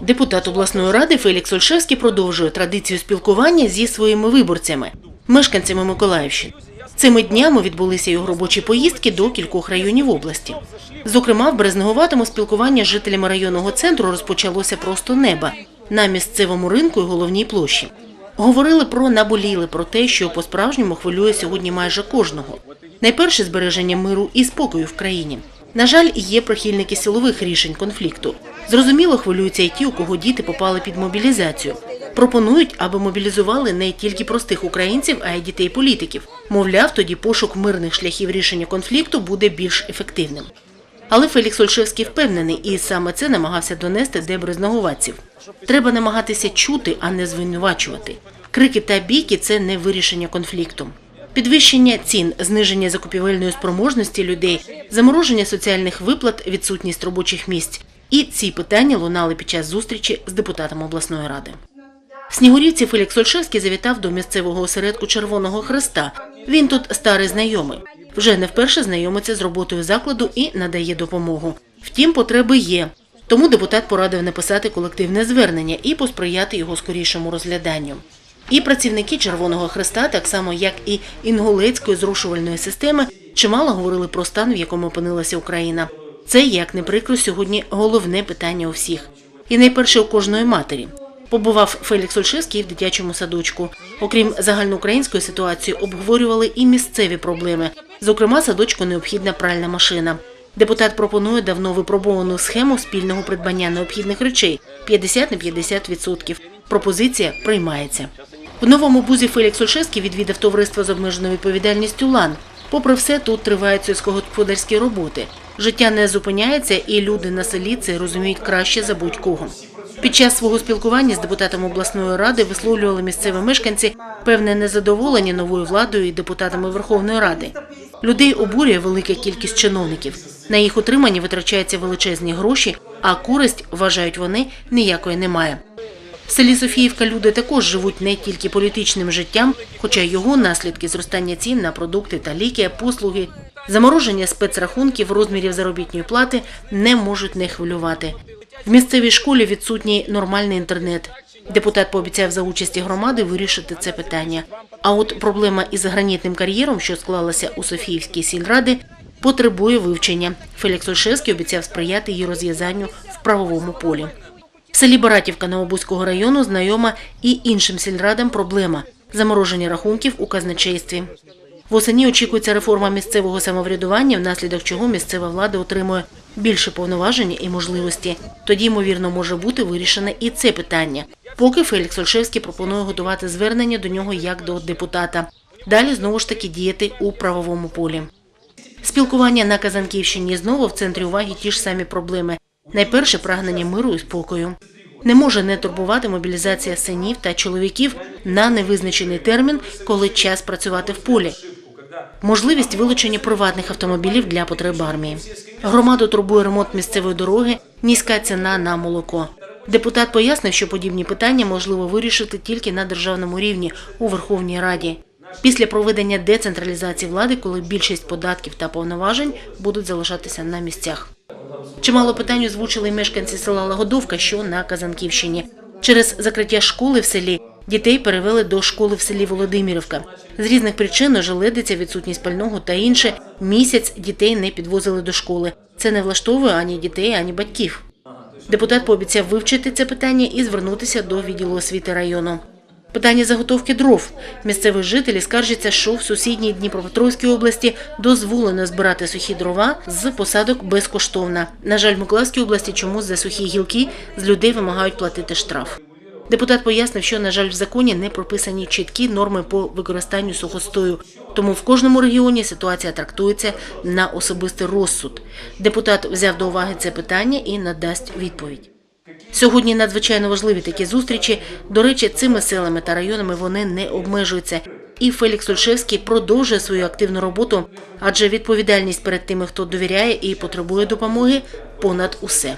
Депутат обласної ради Фелікс Ольшевський продовжує традицію спілкування зі своїми виборцями, мешканцями Миколаївщини. Цими днями відбулися його робочі поїздки до кількох районів області. Зокрема, в Березнеговатому спілкування з жителями районного центру розпочалося просто неба на місцевому ринку і головній площі. Говорили про наболіли, про те, що по-справжньому хвилює сьогодні майже кожного. Найперше збереження миру і спокою в країні. На жаль, є прихильники силових рішень конфлікту. Зрозуміло, хвилюються і ті, у кого діти попали під мобілізацію. Пропонують, аби мобілізували не тільки простих українців, а й дітей політиків. Мовляв, тоді пошук мирних шляхів рішення конфлікту буде більш ефективним. Але Фелікс Ольшевський впевнений, і саме це намагався донести до брезноговадців. Треба намагатися чути, а не звинувачувати. Крики та бійки це не вирішення конфлікту. Підвищення цін, зниження закупівельної спроможності людей, замороження соціальних виплат, відсутність робочих місць. І ці питання лунали під час зустрічі з депутатом обласної ради. В Снігурівці Фелікс Ольшевський завітав до місцевого осередку Червоного Хреста. Він тут старий знайомий. Вже не вперше знайомиться з роботою закладу і надає допомогу. Втім, потреби є. Тому депутат порадив написати колективне звернення і посприяти його скорішому розгляданню. І працівники Червоного Хреста, так само як і інгулецької зрушувальної системи, чимало говорили про стан, в якому опинилася Україна. Це, як не прикро, сьогодні головне питання у всіх. І найперше у кожної матері. Побував Фелікс Ольшевський в дитячому садочку. Окрім загальноукраїнської ситуації, обговорювали і місцеві проблеми. Зокрема, садочку необхідна пральна машина. Депутат пропонує давно випробовану схему спільного придбання необхідних речей 50 на 50%. Пропозиція приймається. В новому бузі Фелікс Ольшевський відвідав товариство з обмеженою відповідальністю ЛАН. Попри все, тут тривають сільськогосподарські роботи. Життя не зупиняється, і люди на селі це розуміють краще за будь-кого. Під час свого спілкування з депутатом обласної ради висловлювали місцеві мешканці певне незадоволення новою владою і депутатами Верховної Ради. Людей обурює велика кількість чиновників. На їх утримання витрачаються величезні гроші, а користь, вважають вони, ніякої немає. В селі Софіївка люди також живуть не тільки політичним життям, хоча його наслідки зростання цін на продукти та ліки, послуги, замороження спецрахунків, розмірів заробітної плати не можуть не хвилювати. В місцевій школі відсутній нормальний інтернет. Депутат пообіцяв за участі громади вирішити це питання. А от проблема із гранітним кар'єром, що склалася у Софіївській сільради, потребує вивчення. Фелікс Ольшевський обіцяв сприяти її розв'язанню в правовому полі. Селі Баратівка Новобузького району знайома і іншим сільрадам проблема замороження рахунків у казначействі. Восені очікується реформа місцевого самоврядування, внаслідок чого місцева влада отримує більше повноважень і можливості. Тоді, ймовірно, може бути вирішене і це питання. Поки Фелікс Ольшевський пропонує готувати звернення до нього як до депутата. Далі знову ж таки діяти у правовому полі. Спілкування на Казанківщині знову в центрі уваги ті ж самі проблеми. Найперше прагнення миру і спокою. Не може не турбувати мобілізація синів та чоловіків на невизначений термін, коли час працювати в полі. Можливість вилучення приватних автомобілів для потреб армії. Громаду турбує ремонт місцевої дороги, низька ціна на молоко. Депутат пояснив, що подібні питання можливо вирішити тільки на державному рівні у Верховній Раді. Після проведення децентралізації влади, коли більшість податків та повноважень будуть залишатися на місцях. Чимало питань озвучили мешканці села Лагодовка, що на Казанківщині. Через закриття школи в селі дітей перевели до школи в селі Володимирівка. З різних причин ожеледиця, відсутність пального та інше. Місяць дітей не підвозили до школи. Це не влаштовує ані дітей, ані батьків. Депутат пообіцяв вивчити це питання і звернутися до відділу освіти району. Питання заготовки дров. Місцеві жителі скаржаться, що в сусідній Дніпропетровській області дозволено збирати сухі дрова з посадок безкоштовно. На жаль, в Миколаївській області чомусь за сухі гілки з людей вимагають платити штраф. Депутат пояснив, що, на жаль, в законі не прописані чіткі норми по використанню сухостою, тому в кожному регіоні ситуація трактується на особистий розсуд. Депутат взяв до уваги це питання і надасть відповідь. Сьогодні надзвичайно важливі такі зустрічі. До речі, цими селами та районами вони не обмежуються. І Фелікс Ольшевський продовжує свою активну роботу, адже відповідальність перед тими, хто довіряє і потребує допомоги, понад усе.